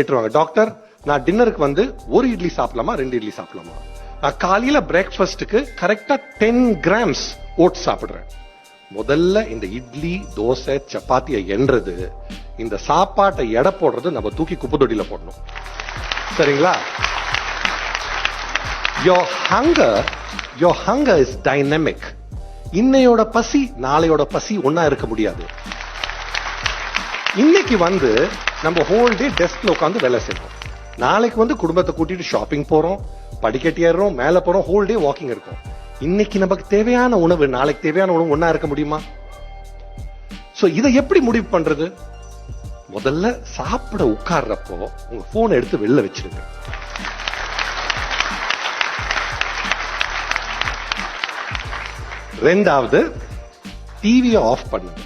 கேட்டுருவாங்க doctor நான் டின்னருக்கு வந்து ஒரு இட்லி சாப்பிடலாமா ரெண்டு இட்லி சாப்பிடலாமா? நான் காலையில பிரேக்ஃபாஸ்ட்டுக்கு கரெக்டா டென் கிராம்ஸ் ஓட்ஸ் சாப்பிடுறேன். முதல்ல இந்த இட்லி தோசை சப்பாத்தியை எண்றது இந்த சாப்பாட்டை எடை போடுறது நம்ம தூக்கி குப்பை தொட்டியில போடணும். சரிங்களா? Your hunger your hunger is dynamic இன்னையோட பசி நாளையோட பசி ஒன்னா இருக்க முடியாது. இன்னைக்கு வந்து நம்ம ஹோல் டே டெஸ்க்ல உட்காந்து வேலை செய்வோம் நாளைக்கு வந்து குடும்பத்தை கூட்டிட்டு ஷாப்பிங் போறோம் படிக்கட்டு ஏறுறோம் மேலே போறோம் ஹோல் டே வாக்கிங் இருக்கும். இன்னைக்கு நமக்கு தேவையான உணவு நாளைக்கு தேவையான உணவு ஒன்றா இருக்க முடியுமா? ஸோ இதை எப்படி முடிவு பண்றது? முதல்ல சாப்பிட உட்கார்றப்போ உங்க போனை எடுத்து வெளில வச்சிருங்க. ரெண்டாவது டிவியை ஆஃப் பண்ணுங்க.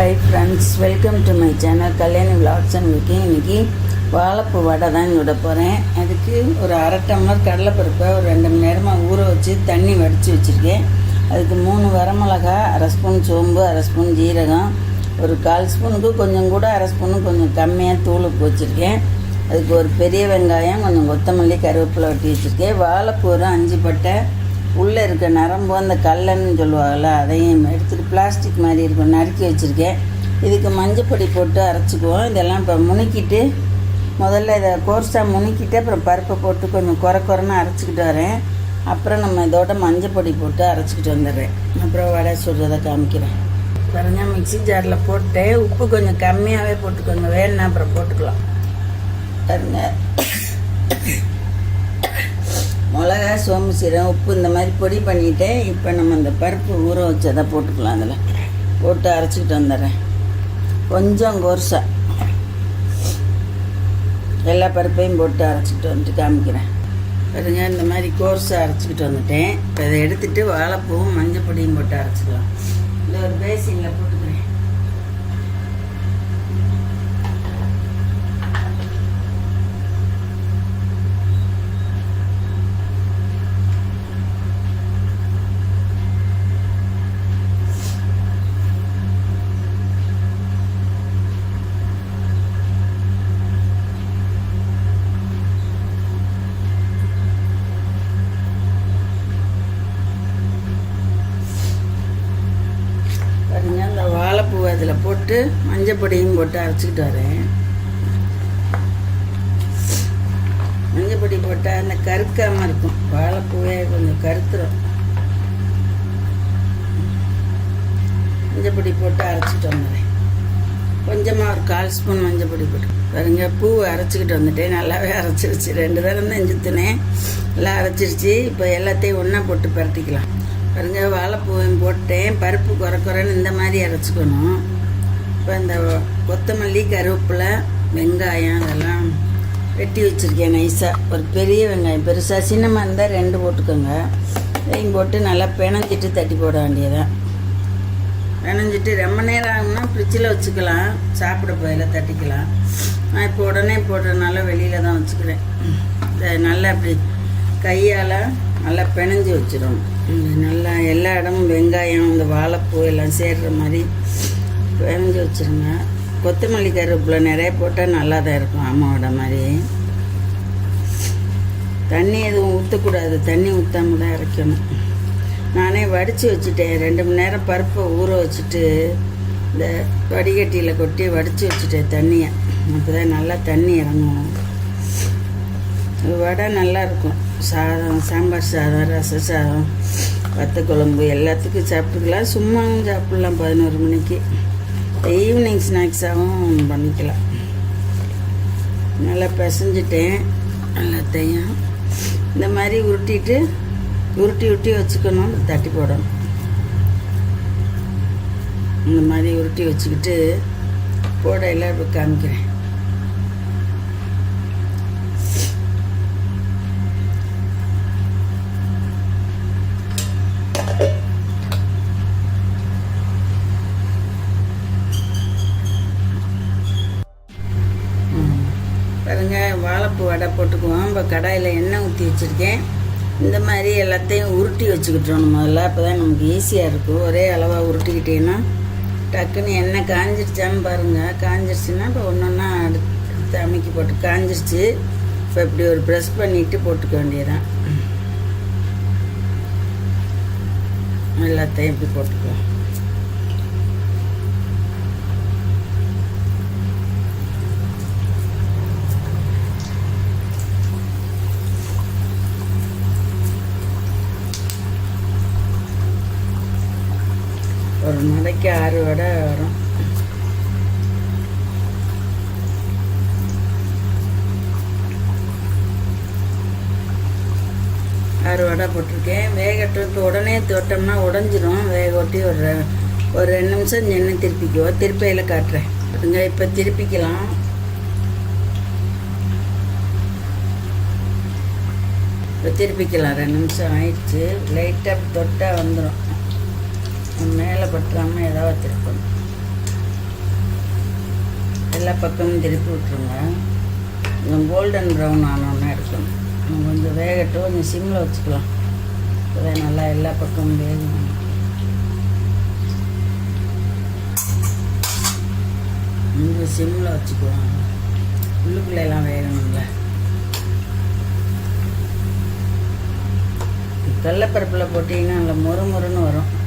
Hi friends welcome to my channel Kalyani vlogs and cooking இன்னைக்கு வாழைப்பூ வடை தான் விட போகிறேன் அதுக்கு ஒரு அரை டம்ளர் கடலைப்பருப்பை ஒரு ரெண்டு மணி நேரமாக ஊற வச்சு தண்ணி வடித்து வச்சுருக்கேன். அதுக்கு மூணு வரமிளகா அரை ஸ்பூன் சோம்பு அரை ஸ்பூன் ஜீரகம் ஒரு கால் ஸ்பூனுக்கு கொஞ்சம் கூட அரை ஸ்பூனு கொஞ்சம் கம்மியாக தூள் வச்சுருக்கேன். அதுக்கு ஒரு பெரிய வெங்காயம் கொஞ்சம் கொத்தமல்லி கருவேப்பிலை வெட்டி வச்சுருக்கேன். வாழைப்பூ ஒரு அஞ்சு பட்டை உள்ளே இருக்க நரம்பு அந்த கல்லன்னு சொல்லுவாங்கள்ல அதையும் எடுத்துகிட்டு பிளாஸ்டிக் மாதிரி இருக்கும். நறுக்கி வச்சுருக்கேன். இதுக்கு மஞ்சப்பொடி போட்டு அரைச்சிக்குவோம். இதெல்லாம் இப்போ முணுக்கிட்டு முதல்ல இதை கோர்ஸாக முணுக்கிட்டு அப்புறம் பருப்பை போட்டு கொஞ்சம் குறை குறைன்னு அரைச்சிக்கிட்டு வரேன். அப்புறம் நம்ம இதோட மஞ்சப்பொடி போட்டு அரைச்சிக்கிட்டு வந்துடுறேன். அப்புறம் வடை சுடுறதை காமிக்கிறேன். பாருங்க மிக்ஸி ஜாரில் போட்டு உப்பு கொஞ்சம் கம்மியாகவே போட்டுக்கோங்க. வேணுன்னா அப்புறம் போட்டுக்கலாம். பாருங்க. சோம்பு சீரகம் உப்பு இந்த மாதிரி பொடி பண்ணிட்டேன் இப்போ நம்ம இந்த பருப்பு ஊற வச்சதை போட்டுக்கலாம் அதில். போட்டு அரைச்சிக்கிட்டு வந்துடுறேன். கொஞ்சம் கொர்சா. எல்லா பருப்பையும் போட்டு அரைச்சிக்கிட்டு வந்துட்டு காமிக்கிறேன். பாருங்க இந்த மாதிரி கோர்ஸை அரைச்சிக்கிட்டு வந்துட்டேன். இப்போ இதை எடுத்துகிட்டு வாழைப்பூவும் மஞ்சள் பொடியும் போட்டு அரைச்சிக்கலாம். இந்த ஒரு பேசினில் போட்டு பாருங்க இந்த வாழைப்பூ அதில் போட்டு மஞ்சள் பொடியும் போட்டு அரைச்சிக்கிட்டு வரேன். மஞ்சள் பொடி போட்டால் அந்த கருக்காமல் இருக்கும். வாழைப்பூவே கொஞ்சம் கருத்துரும். மஞ்சள் பொடி போட்டு அரைச்சிட்டு வந்துடுறேன். கொஞ்சமாக ஒரு கால் ஸ்பூன் மஞ்சள் பொடி போட்டு. பாருங்க பூ அரைச்சிக்கிட்டு வந்துட்டேன். நல்லாவே அரைச்சிருச்சு. ரெண்டு தரம் தான் செஞ்சுத்துனேன் எல்லாம் அரைச்சிருச்சு. இப்போ எல்லாத்தையும் ஒன்றா போட்டு பரட்டிக்கலாம். பாருங்க வாழைப்பூவையும் போட்டேன். பருப்பு குறை குறைன்னு இந்த மாதிரி அரைச்சிக்கணும். இப்போ இந்த கொத்தமல்லி கருவேப்பிலை வெங்காயம் அதெல்லாம் வெட்டி வச்சுருக்கேன் நைஸாக ஒரு பெரிய வெங்காயம் பெருசாக சின்னமாக இருந்தால் ரெண்டு போட்டுக்கோங்க. இதையும் போட்டு நல்லா பிணைஞ்சிட்டு தட்டி போட வேண்டியதான் பிணைஞ்சிட்டு ரொம்ப நேரம் ஆகும்னா ஃப்ரிட்ஜில் வச்சுக்கலாம். சாப்பிட போயில தட்டிக்கலாம். நான் இப்போ உடனே போடுறதுனால வெளியில் தான் வச்சுக்கிறேன். நல்லா அப்படி கையால் நல்லா பிணைஞ்சு வச்சிடணும். நல்லா எல்லா இடமும் வெங்காயம் இந்த வாழைப்பூ எல்லாம் சேர்ற மாதிரி பிணைஞ்சு வச்சிருங்க கொத்தமல்லி கருவேப்பிலை நிறைய போட்டால் நல்லா தான் இருக்கும் அம்மாவோட மாதிரி. தண்ணி எதுவும் ஊற்றக்கூடாது தண்ணி ஊற்றாம தான் இறக்கணும். நானே வடித்து வச்சுட்டேன். ரெண்டு மணி நேரம் பருப்பை ஊற வச்சுட்டு இந்த வடிகட்டியில் கொட்டி வடித்து வச்சுட்டேன் தண்ணியை. அப்போ தான் நல்லா தண்ணி இறங்கும் வடை நல்லாயிருக்கும் சாதம் சாம்பார் சாதம் ரச சாதம் வத்த குழம்பு எல்லாத்துக்கும் சாப்பிட்டுக்கலாம். சும்மாவும் சாப்பிட்லாம் பதினோரு மணிக்கு. ஈவினிங் ஸ்நாக்ஸாகவும் பண்ணிக்கலாம் நல்லா பிசைஞ்சிட்டேன். எல்லாத்தையும் இந்த மாதிரி உருட்டிட்டு உருட்டி உருட்டி வச்சுக்கணும். தட்டி போடணும். இந்த மாதிரி உருட்டி வச்சுக்கிட்டு போடையில் இப்போ காமிக்கிறேன். பாருங்க வாழைப்பூ வடை போட்டுக்குவோம். இப்போ கடாயில் எண்ணெய் ஊற்றி வச்சுருக்கேன். இந்த மாதிரி எல்லாத்தையும் உருட்டி வச்சுக்கிட்டோம் முதல்ல. அப்போ தான் நமக்கு ஈஸியாக இருக்கும். ஒரே அளவாக உருட்டிக்கிட்டேன்னா டக்குன்னு எண்ணெய் காஞ்சிருச்சான்னு பாருங்கள் காஞ்சிருச்சுன்னா இப்போ ஒன்று ஒன்றா அடுத்து அமைக்கி போட்டு காஞ்சிருச்சு. இப்போ இப்படி ஒரு ப்ரெஸ் பண்ணிட்டு போட்டுக்க வேண்டியதான் எல்லாத்தையும் இப்படி போட்டுக்குவோம். மலைக்கு ஆறு வடை வரும். ஆறு வடை போட்டிருக்கேன் வேகட்டுக்கு உடனே தொட்டோம்னா உடஞ்சிரும். வேக ஒட்டி ஒரு ஒரு ரெண்டு நிமிஷம் எண்ணெய் திருப்பிக்குவோம் திருப்பையில் காட்டுறேன். கொஞ்சம் இப்போ திருப்பிக்கலாம். இப்போ திருப்பிக்கலாம். ரெண்டு நிமிஷம் ஆயிடுச்சு. லைட்டாக தொட்டால் வந்துடும் மேலே பற்றாமல் ஏதாவது திருப்பணும் எல்லா பக்கமும் திருப்பி விட்ருங்க கொஞ்சம் கோல்டன் ப்ரௌன் ஆனோன்னு எடுக்கணும். கொஞ்சம் வேகட்டும். கொஞ்சம் சிம்மில் வச்சுக்கலாம். அப்போதான் நல்லா எல்லா பக்கமும் வேகணும். கொஞ்சம் சிம்மில் வச்சுக்குவோம் உள்ளுக்குள்ள எல்லாம் வேகணும்ல. கடலப்பருப்பில் போட்டிங்கன்னா நல்லா மொறு மொறுன்னு வரும்.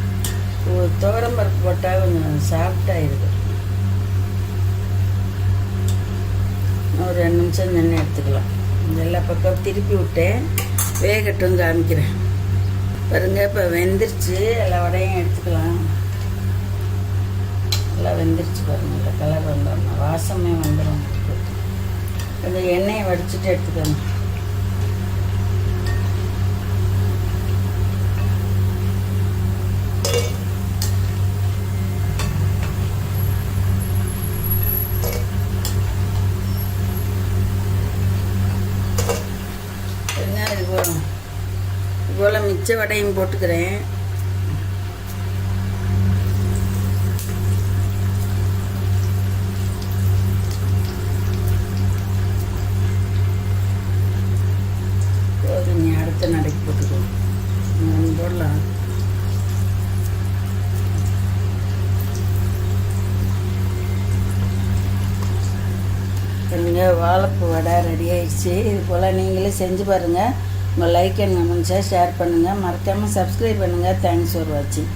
துவரம் பருப்பு போட்டால் கொஞ்சம் சாஃப்டாக ஒரு ரெண்டு நிமிஷம் எண்ணெய் எடுத்துக்கலாம். எல்லா பக்கம் திருப்பி விட்டேன். வேகட்டும் காமிக்கிறேன். பாருங்க இப்போ வெந்துருச்சு. எல்லா வடையும் எடுத்துக்கலாம். எல்லாம் வெந்துருச்சு பாருங்க. இந்த கலர் வந்துடணும் வாசமே வந்துடும் கொஞ்சம் எண்ணெயை வடிச்சிட்டு எடுத்துக்கோங்க. போல் மிச்ச வடையும் போட்டுக்கிறேன். போதும் நீ அடுத்த நடைக்கு போட்டுக்கோ. ஒன்று போடலாம் பாருங்க வாழைப்பூ வடை ரெடி ஆயிடுச்சு. இது போல் நீங்களே செஞ்சு பாருங்கள் உங்கள் லைக் அண்ட் கமெண்ட்ஸை ஷேர் பண்ணுங்கள் மறக்காமல் சப்ஸ்கிரைப் பண்ணுங்கள் தேங்க்ஸ் ஃபார் வாட்சிங்